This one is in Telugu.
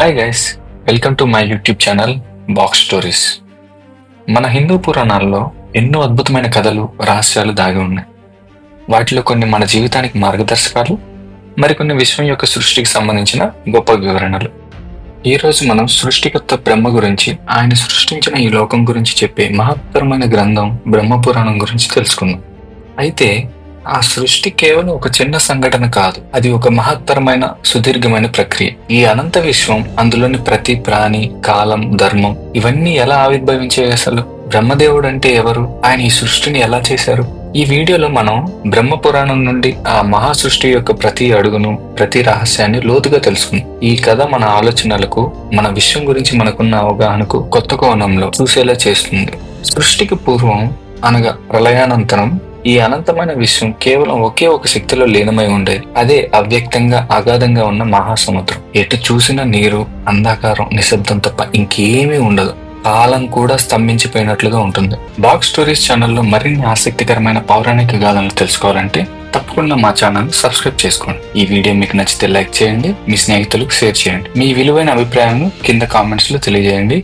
Hi guys welcome to my YouTube channel box stories మన హిందూ పురాణాల్లో ఎన్నో అద్భుతమైన కథలు రహస్యాలు దాగి ఉన్నాయి. వాటిలో కొన్ని మన జీవితానికి మార్గదర్శకాలు మరికొన్ని విశ్వం యొక్క సృష్టికి సంబంధించిన గొప్ప వివరణలు. ఈరోజు మనం సృష్టికర్త బ్రహ్మ గురించి ఆయన సృష్టించిన ఈ లోకం గురించి చెప్పే మహత్తరమైన గ్రంథం బ్రహ్మ పురాణం గురించి తెలుసుకుందాం. అయితే ఆ సృష్టి కేవలం ఒక చిన్న సంఘటన కాదు. అది ఒక మహత్తరమైన సుదీర్ఘమైన ప్రక్రియ. ఈ అనంత విశ్వం అందులోని ప్రతి ప్రాణి కాలం ధర్మం ఇవన్నీ ఎలా ఆవిర్భవించాయి అసలు? బ్రహ్మదేవుడు అంటే ఎవరు? ఆయన ఈ సృష్టిని ఎలా చేశారు? ఈ వీడియోలో మనం బ్రహ్మ పురాణం నుండి ఆ మహా సృష్టి యొక్క ప్రతి అడుగును ప్రతి రహస్యాన్ని లోతుగా తెలుసుకుందాం. ఈ కథ మన ఆలోచనలకు మన విశ్వం గురించి మనకున్న అవగాహనకు కొత్త కోణంలో చూసేలా చేస్తుంది. సృష్టికి పూర్వం అనగా ప్రళయానంతరం ఈ అనంతమైన విశ్వం కేవలం ఒకే ఒక శక్తిలో లీనమై ఉండేది అదే అవ్యక్తంగా అగాధంగా ఉన్న మహాసముద్రం. ఎటు చూసిన నీరు అంధకారం నిశ్శబ్దం తప్ప ఇంకేమీ ఉండదు. కాలం కూడా స్తంభించిపోయినట్లుగా ఉంటుంది. బాక్స్ స్టోరీస్ ఛానల్లో మరిన్ని ఆసక్తికరమైన పౌరాణిక గాథలను తెలుసుకోవాలంటే తప్పకుండా మా ఛానల్ సబ్స్క్రైబ్ చేసుకోండి. ఈ వీడియో మీకు నచ్చితే లైక్ చేయండి మీ స్నేహితులకు షేర్ చేయండి. మీ విలువైన అభిప్రాయాలను కింద కామెంట్స్లో తెలియజేయండి.